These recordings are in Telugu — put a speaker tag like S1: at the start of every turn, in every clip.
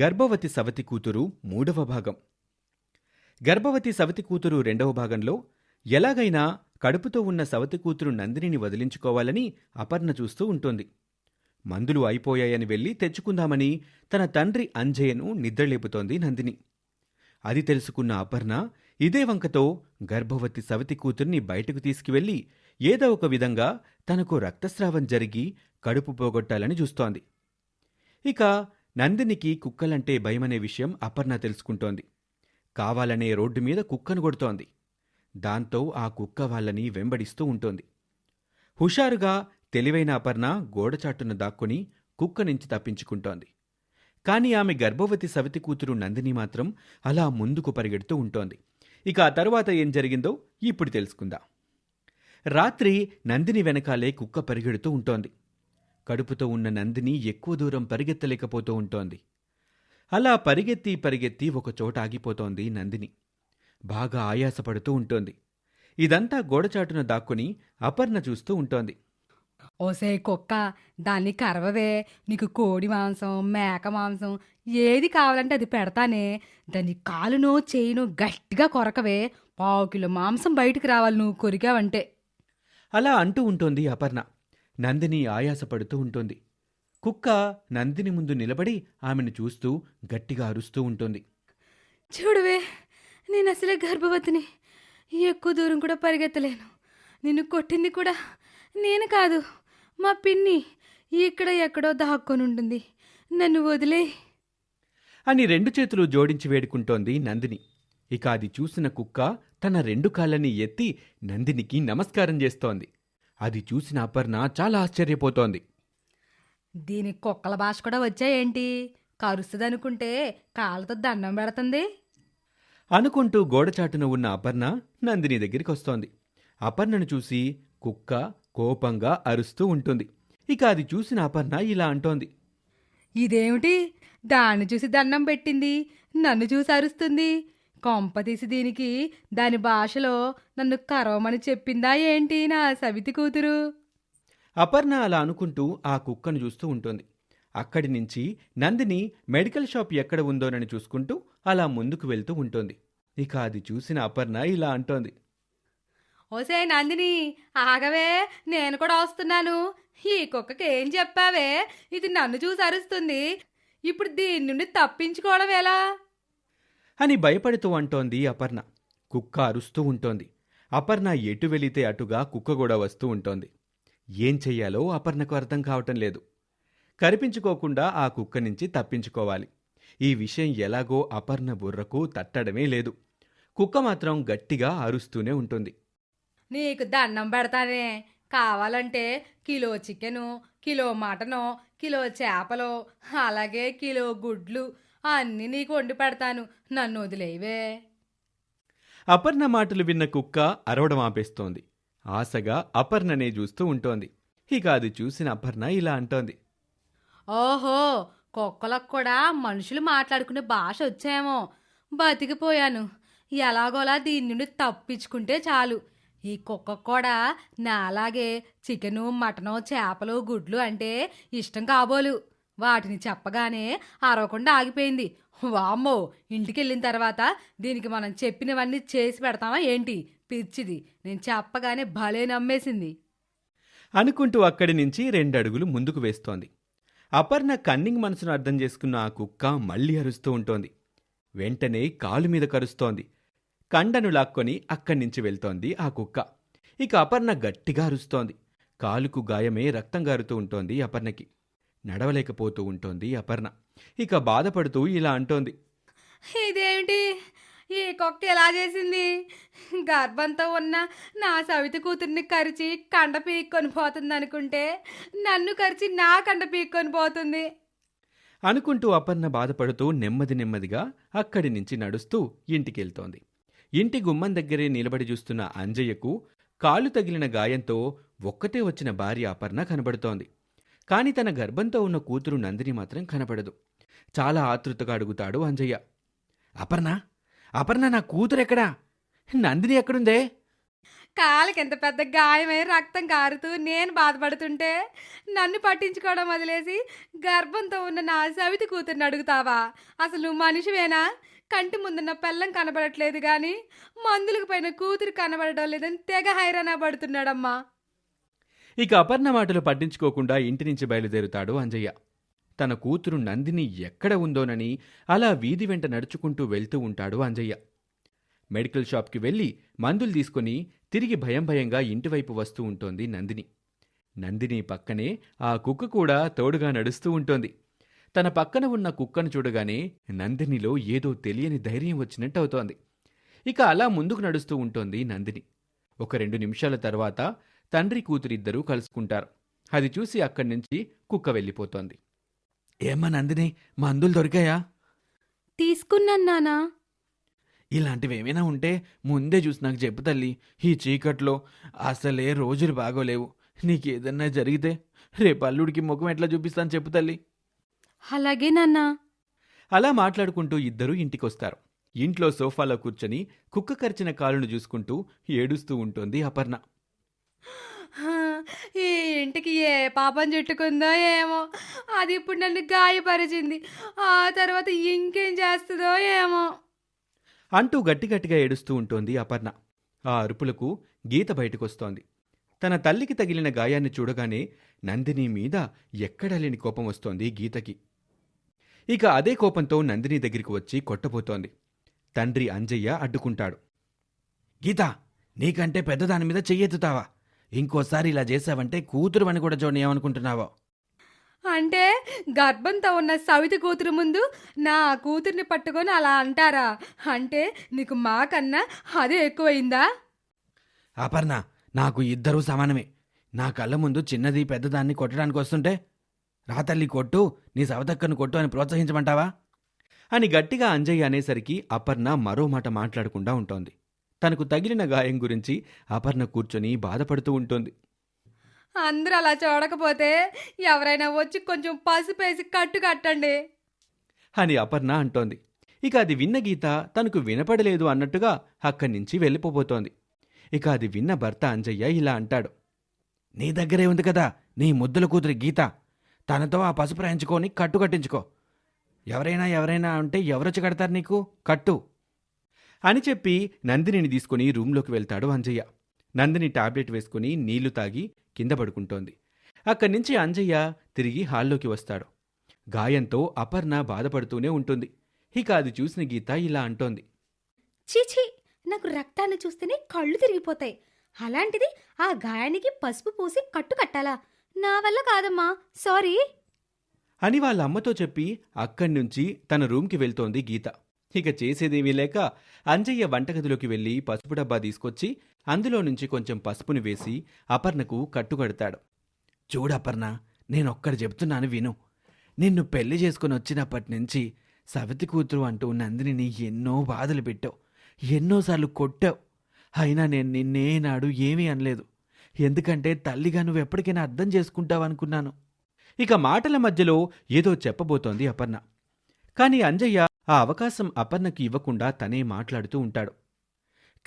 S1: గర్భవతి సవతి కూతురు మూడవ భాగం. గర్భవతి సవతి కూతురు రెండవ భాగంలో ఎలాగైనా కడుపుతో ఉన్న సవతి కూతురు నందినిని వదిలించుకోవాలని అపర్ణ చూస్తూ ఉంటుంది. మందులు అయిపోయాయని వెళ్ళి తెచ్చుకుందామని తన తండ్రి అంజయ్యను నిద్రలేపుతోంది నందిని. అది తెలుసుకున్న అపర్ణ ఇదే వంకతో గర్భవతి సవతి కూతుర్ని బయటకు తీసుకువెళ్ళి ఏదో ఒక విధంగా తనకు రక్తస్రావం జరిగి కడుపు పోగొట్టాలని చూస్తోంది. ఇక నందినికి కుక్కలంటే భయమనే విషయం అపర్ణ తెలుసుకుంటోంది. కావాలనే రోడ్డు మీద కుక్కను కొడుతోంది. దాంతో ఆ కుక్క వాళ్ళని వెంబడిస్తూ ఉంటుంది. హుషారుగా తెలివైన అపర్ణ గోడచాటును దాక్కుని కుక్క నుంచి తప్పించుకుంటోంది. కాని ఆమె గర్భవతి సవితి కూతురు నందిని మాత్రం అలా ముందుకు పరిగెడుతూ ఉంటోంది. ఇక ఆ తరువాత ఏం జరిగిందో ఇప్పుడు తెలుసుకుందాం. రాత్రి నందిని వెనకాలే కుక్క పరిగెడుతూ ఉంటోంది. కడుపుతో ఉన్న నందిని ఎక్కువ దూరం పరిగెత్తలేకపోతూ ఉంటోంది. అలా పరిగెత్తి పరిగెత్తి ఒక చోట ఆగిపోతోంది నందిని. బాగా ఆయాసపడుతూ ఉంటోంది. ఇదంతా గోడచాటున దాక్కుని అపర్ణ చూస్తూ ఉంటోంది.
S2: ఓసే కుక్క దాన్ని కరవవే. నీకు కోడి మాంసం మేక మాంసం ఏది కావాలంటే అది పెడతానే. దాన్ని కాలునో చేయినో గట్టిగా కొరకవే. పావు కిలో మాంసం బయటికి రావాలి నువ్వు కొరికావంటే.
S1: అలా అంటూ ఉంటుంది అపర్ణ. నందిని ఆయాసపడుతూ ఉంటుంది. కుక్క నందిని ముందు నిలబడి ఆమెను చూస్తూ గట్టిగా అరుస్తూ ఉంటుంది.
S2: చూడవే నేను అసలే గర్భవతిని. ఎక్కువ దూరం కూడా పరిగెత్తలేను. నిన్ను కొట్టింది కూడా నేను కాదు మా పిన్ని ఇక్కడ ఎక్కడో దాక్కొని ఉంటుంది. నన్ను వదిలే.
S1: అని రెండు చేతులు జోడించి వేడుకుంటోంది నందిని. ఇక అది చూసిన కుక్క తన రెండు కాళ్ళని ఎత్తి నందినికి నమస్కారం చేస్తోంది. అది చూసిన అపర్ణ చాలా ఆశ్చర్యపోతోంది.
S2: దీని కుక్కల భాష కూడా వచ్చాయేంటి? కరుస్తుంది అనుకుంటే కాళ్ళతో దండం పెడుతుంది.
S1: అనుకుంటూ గోడచాటున ఉన్న అపర్ణ నందిని దగ్గరికి వస్తోంది అపర్ణను చూసి కుక్క కోపంగా అరుస్తూ ఉంటుంది. ఇక అది చూసిన అపర్ణ ఇలా అంటోంది.
S2: ఇదేమిటి? దాన్ని చూసి దండం పెట్టింది. నన్ను చూసి అరుస్తుంది. కొంప తీసి దీనికి దాని భాషలో నన్ను కరవమని చెప్పిందా ఏంటి నా సవితి కూతురు?
S1: అపర్ణ అలా అనుకుంటూ ఆ కుక్కను చూస్తూ ఉంటుంది. అక్కడి నుంచి నందిని మెడికల్ షాప్ ఎక్కడ ఉందోనని చూసుకుంటూ అలా ముందుకు వెళ్తూ ఉంటుంది. ఇక అది చూసిన అపర్ణ ఇలా అంటోంది.
S2: ఓసే నందిని ఆగవే నేను కూడా వస్తున్నాను. ఈ కుక్కకి ఏం చెప్పావే? ఇది నన్ను చూసి అరుస్తుంది. ఇప్పుడు దీని నుండి తప్పించుకోవడం ఎలా?
S1: అని భయపడుతూ అంటోంది అపర్ణ. కుక్క అరుస్తూ ఉంటోంది. అపర్ణ ఎటు వెళితే అటుగా కుక్క కూడా వస్తూ ఉంటోంది. ఏం చెయ్యాలో అపర్ణకు అర్థం కావటం లేదు. కనిపించుకోకుండా ఆ కుక్క నుంచి తప్పించుకోవాలి. ఈ విషయం ఎలాగో అపర్ణ బుర్రకు తట్టడమే లేదు. కుక్క మాత్రం గట్టిగా అరుస్తూనే ఉంటుంది.
S2: నీకు దండం పెడతానే. కావాలంటే kilo chicken kilo mutton kilo చేపలు అలాగే కిలో గుడ్లు అన్నీ నీకు వండి పెడతాను. నన్ను వదిలేవే
S1: అపర్ణ మాటలు విన్న కుక్క అరవడం ఆపేస్తోంది. ఆశగా అపర్ణనే చూస్తూ ఉంటోంది. ఇక అది చూసిన అపర్ణ ఇలా అంటోంది.
S2: ఓహో కుక్కలకు కూడా మనుషులు మాట్లాడుకునే భాష వచ్చేమో. బతికిపోయాను. ఎలాగోలా దీని నుండి తప్పించుకుంటే చాలు. ఈ కుక్కకు కూడా నాలాగే చికెను మటను చేపలు గుడ్లు అంటే ఇష్టం కాబోలు. వాటిని చెప్పగానే అరవకుండా ఆగిపోయింది. వామ్మో ఇంటికి వెళ్ళిన తర్వాత దీనికి మనం చెప్పినవన్నీ చేసి పెడతామా ఏంటి? పిచ్చిది. నేను చెప్పగానే భలే నమ్మేసింది.
S1: అనుకుంటూ అక్కడి నుంచి రెండడుగులు ముందుకు వేస్తోంది. అపర్ణ కన్నింగ్ మనసును అర్థం చేసుకున్న ఆ కుక్క మళ్ళీ అరుస్తూ ఉంటోంది. వెంటనే కాలు మీద కరుస్తోంది. కండను లాక్కొని అక్కడి నుంచి వెళ్తోంది ఆ కుక్క. ఇక అపర్ణ గట్టిగా అరుస్తోంది. కాలుకు గాయమే రక్తం గారుతూ ఉంటోంది అపర్ణకి. నడవలేకపోతూ ఉంటోంది అపర్ణ. ఇక బాధపడుతూ ఇలా అంటోంది.
S2: ఇదేమిటి ఈ కుక్క ఎలా చేసింది? గర్భంతో ఉన్న నా సవితి కూతుర్ని కరిచి కండ పీక్కొని పోతుంది అనుకుంటే నన్ను కరిచి నా కండ పీక్కొని పోతుంది.
S1: అనుకుంటూ అపర్ణ బాధపడుతూ నెమ్మది నెమ్మదిగా అక్కడి నుంచి నడుస్తూ ఇంటికెళ్తోంది. ఇంటి గుమ్మం దగ్గరే నిలబడి చూస్తున్న అంజయ్యకు కాలు తగిలిన గాయంతో ఒక్కతే వచ్చిన భార్య అపర్ణ కనబడుతోంది. కాని తన గర్భంతో ఉన్న కూతురు నందిని మాత్రం కనపడదు. చాలా ఆతృతగా అడుగుతాడు అంజయ్య. అపర్ణ అపర్ణ నా కూతురు ఎక్కడా? నందిని ఎక్కడుందే?
S2: కాలికి ఎంత పెద్ద గాయమై రక్తం కారుతూ నేను బాధపడుతుంటే నన్ను పట్టించుకోవడం వదిలేసి గర్భంతో ఉన్న నా సవితి కూతుర్ని అడుగుతావా? అసలు మనిషివేనా? కంటి ముందున్న పెళ్ళం కనబడట్లేదు కానీ మందులకు పైన కూతురు కనబడడం లేదని తెగ హైరాణ పడుతున్నాడమ్మా.
S1: ఇక అపర్ణ మాటలు పట్టించుకోకుండా ఇంటి నుంచి బయలుదేరుతాడు అంజయ్య. తన కూతురు నందిని ఎక్కడ ఉందోనని అలా వీధి వెంట నడుచుకుంటూ వెళ్తూ ఉంటాడు అంజయ్య. మెడికల్ షాప్కి వెళ్ళి మందులు తీసుకుని తిరిగి భయం భయంగా ఇంటివైపు వస్తూ ఉంటోంది నందిని. నందిని పక్కనే ఆ కుక్క కూడా తోడుగా నడుస్తూ ఉంటోంది. తన పక్కన ఉన్న కుక్కను చూడగానే నందినిలో ఏదో తెలియని ధైర్యం వచ్చినట్టు అవుతోంది. ఇక అలా ముందుకు నడుస్తూ ఉంటోంది నందిని. ఒక రెండు నిమిషాల తర్వాత తండ్రి కూతురిద్దరూ కలుసుకుంటారు. అది చూసి అక్కడి నుంచి కుక్క వెళ్ళిపోతోంది. ఏమ్మా నందిని మందులు దొరికాయా?
S2: తీసుకున్నాను నానా.
S1: ఇలాంటివి ఏమైనా ఉంటే ముందే చూసి నాకు చెప్పు తల్లి ఈ చీకట్లో అసలే రోజులు బాగోలేవు. నీకేదన్నా జరిగితే రేపు అల్లుడికి ముఖం ఎట్లా చూపిస్తాను చెప్పు తల్లి.
S2: అలాగే నాన్నా.
S1: అలా మాట్లాడుకుంటూ ఇద్దరూ ఇంటికొస్తారు. ఇంట్లో సోఫాలో కూర్చొని కుక్క కరిచిన కాలును చూసుకుంటూ ఏడుస్తూ ఉంటుంది అపర్ణ.
S2: హా, ఈ ఇంటికి ఏ పాపం చుట్టుకుందో ఏమో. అది ఇప్పుడు నన్ను గాయపరిచింది. ఆ తర్వాత ఇంకేం చేస్తుందో ఏమో.
S1: అంటూ గట్టి గట్టిగా ఏడుస్తూ ఉంటోంది అపర్ణ. ఆ అరుపులకు గీత బయటకొస్తోంది. తన తల్లికి తగిలిన గాయాన్ని చూడగానే నందిని మీద ఎక్కడా లేని కోపం వస్తోంది గీతకి. ఇక అదే కోపంతో నందిని దగ్గరికి వచ్చి కొట్టబోతోంది. తండ్రి అంజయ్య అడ్డుకుంటాడు. గీత నీకంటే పెద్దదాని మీద చెయ్యెత్తుతావా? ఇంకోసారి ఇలా చేశావంటే కూతురు అని కూడా చూడని ఏమనుకుంటున్నావో?
S2: అంటే గర్భంతో ఉన్న సవితి కూతురు ముందు నా కూతుర్ని పట్టుకొని అలా అంటారా? అంటే నీకు మాకన్నా అదే ఎక్కువైందా?
S1: అపర్ణ నాకు ఇద్దరూ సమానమే. నా కళ్ళ ముందు చిన్నది పెద్దదాన్ని కొట్టడానికి వస్తుంటే రాతల్లి కొట్టు నీ సవతక్కను కొట్టు అని ప్రోత్సహించమంటావా? అని గట్టిగా అంజయ్య అనేసరికి అపర్ణ మరో మాట మాట్లాడకుండా ఉంటోంది. తనకు తగిలిన గాయం గురించి అపర్ణ కూర్చొని బాధపడుతూ ఉంటుంది.
S2: అందరూ అలా చూడకపోతే ఎవరైనా వచ్చి కొంచెం పసుపేసి కట్టు కట్టండి.
S1: అని అపర్ణ అంటోంది. ఇక అది విన్న గీత తనకు వినపడలేదు అన్నట్టుగా అక్కడి నుంచి వెళ్ళిపోబోతోంది. ఇక అది విన్న భర్త అంజయ్య ఇలా అంటాడు. నీ దగ్గరే ఉంది కదా నీ ముద్దుల కూతురి గీత. తనతో ఆ పసుపు రాయించుకొని కట్టు కట్టించుకో. ఎవరైనా ఎవరైనా అంటే ఎవరొచ్చి కడతారు నీకు? కట్టు. అని చెప్పి నందినిని తీసుకుని రూంలోకి వెళ్తాడు అంజయ్య. నందిని టాబ్లెట్ వేసుకుని నీళ్ళు తాగి కింద పడుకుంటోంది. అక్కడి నుంచి అంజయ్య తిరిగి హాల్లోకి వస్తాడు. గాయంతో అపర్ణ బాధపడుతూనే ఉంటుంది. ఇక అది చూసిన గీత ఇలా అంటోంది.
S2: చీచీ నాకు రక్తాన్ని చూస్తేనే కళ్ళు తిరిగిపోతాయి. అలాంటిది ఆ గాయానికి పసుపు పూసి కట్టు కట్టాలా? నా వల్ల కాదమ్మా సారీ.
S1: అని వాళ్ళ అమ్మతో చెప్పి అక్కడి నుంచి తన రూమ్కి వెళ్తోంది గీత. ఇక చేసేదేమీ లేక అంజయ్య వంటగదిలోకి వెళ్ళి పసుపు డబ్బా తీసుకొచ్చి అందులో నుంచి కొంచెం పసుపుని వేసి అపర్ణకు కట్టుకడతాడు. చూడపర్ణ నేనొక్కడు చెప్తున్నాను విను. నిన్ను పెళ్ళి చేసుకుని వచ్చినప్పటి నుంచి సవితి కూతురు అంటూ నందినిని ఎన్నో బాధలు పెట్టావు. ఎన్నోసార్లు కొట్టావు. అయినా నేను నిన్నేనాడు ఏమీ అనలేదు. ఎందుకంటే తల్లిగా నువ్వు ఎప్పటికైనా అర్థం చేసుకుంటావనుకున్నాను ఇక మాటల మధ్యలో ఏదో చెప్పబోతోంది అపర్ణ. కానీ అంజయ్య ఆ అవకాశం అపర్ణకి ఇవ్వకుండా తనే మాట్లాడుతూ ఉంటాడు.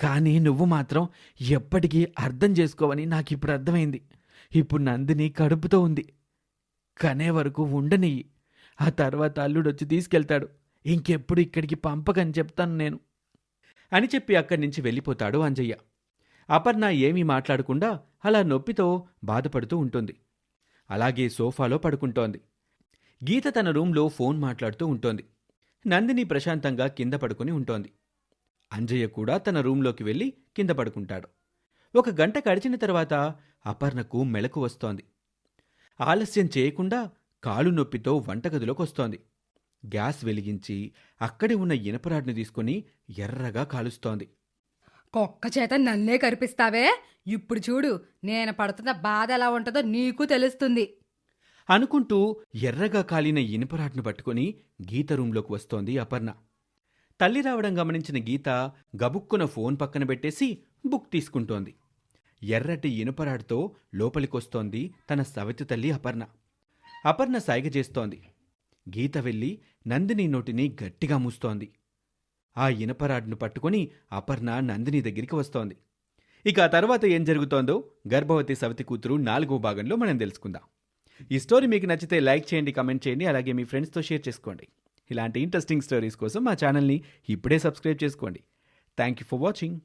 S1: కానీ నువ్వు మాత్రం ఎప్పటికీ అర్థం చేసుకోవని నాకిప్పుడు అర్థమైంది. ఇప్పుడు నందిని కడుపుతో ఉంది. కనే వరకు ఉండనియ్యి. ఆ తర్వాత అల్లుడొచ్చి తీసుకెళ్తాడు. ఇంకెప్పుడు ఇక్కడికి పంపకని చెప్తాను నేను. అని చెప్పి అక్కడి నుంచి వెళ్ళిపోతాడు అంజయ్య. అపర్ణ ఏమీ మాట్లాడకుండా అలా నొప్పితో బాధపడుతూ ఉంటుంది. అలాగే సోఫాలో పడుకుంటోంది. గీత తన రూంలో ఫోన్ మాట్లాడుతూ ఉంటోంది. నందిని ప్రశాంతంగా కింద పడుకుని ఉంటోంది. అంజయ్య కూడా తన రూంలోకి వెళ్ళి కింద పడుకుంటాడు. ఒక గంట గడిచిన తర్వాత అపర్ణకు మెలకు వస్తోంది. ఆలస్యం చేయకుండా కాలు నొప్పితో వంటగదిలోకి వస్తోంది. గ్యాస్ వెలిగించి అక్కడే ఉన్న ఇనపరాడ్ని తీసుకుని ఎర్రగా కాలుస్తోంది.
S2: కుక్క చేత నన్నే కరిపిస్తావే? ఇప్పుడు చూడు నేను పడుతున్న బాధ ఎలా ఉంటుందో నీకు తెలుస్తుంది.
S1: అనుకుంటూ ఎర్రగా కాలిన ఇనుపరాట్ను పట్టుకుని గీత రూంలోకి వస్తోంది అపర్ణ. తల్లి రావడం గమనించిన గీత గబుక్కున ఫోన్ పక్కన పెట్టేసి బుక్ తీసుకుంటోంది. ఎర్రటి ఇనుపరాడుతో లోపలికొస్తోంది తన సవతి తల్లి అపర్ణ. అపర్ణ సైగ చేస్తోంది. గీత వెళ్ళి నందిని నోటిని గట్టిగా మూస్తోంది. ఆ ఇనపరాడ్ను పట్టుకొని అపర్ణ నందిని దగ్గరికి వస్తోంది. ఇక ఆ తర్వాత ఏం జరుగుతోందో గర్భవతి సవతి కూతురు నాలుగో భాగంలో మనం తెలుసుకుందాం. ఈ స్టోరీ మీకు నచ్చితే లైక్ చేయండి కమెంట్ చేయండి అలాగే మీ ఫ్రెండ్స్తో షేర్ చేసుకోండి. ఇలాంటి ఇంట్రెస్టింగ్ స్టోరీస్ కోసం మా ఛానల్ని ఇప్పుడే సబ్స్క్రైబ్ చేసుకోండి. Thank you for watching